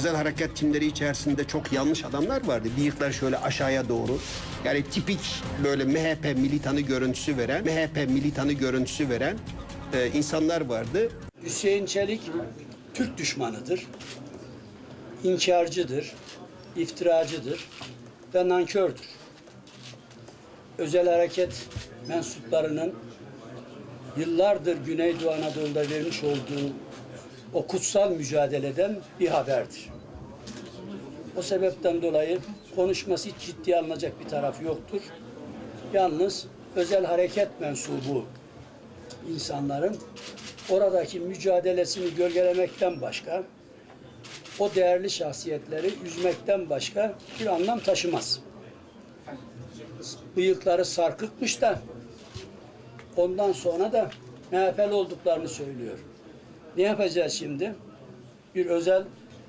özel harekat timleri içerisinde çok yanlış adamlar vardı. Bıyıklar şöyle aşağıya doğru. Yani tipik böyle MHP militanı görüntüsü veren, MHP militanı görüntüsü veren e, insanlar vardı. Hüseyin Çelik Türk düşmanıdır. İnkarcıdır, iftiracıdır ve nankördür. Özel hareket mensuplarının yıllardır Güneydoğu Anadolu'da vermiş olduğu o kutsal mücadeleden bir haberdir. O sebepten dolayı konuşması hiç ciddiye alınacak bir tarafı yoktur. Yalnız özel hareket mensubu insanların oradaki mücadelesini gölgelemekten başka, o değerli şahsiyetleri üzmekten başka bir anlam taşımaz. Bıyıkları sarkıkmış da ondan sonra da MHP'li olduklarını söylüyor. Ne yapacağız şimdi? Bir özel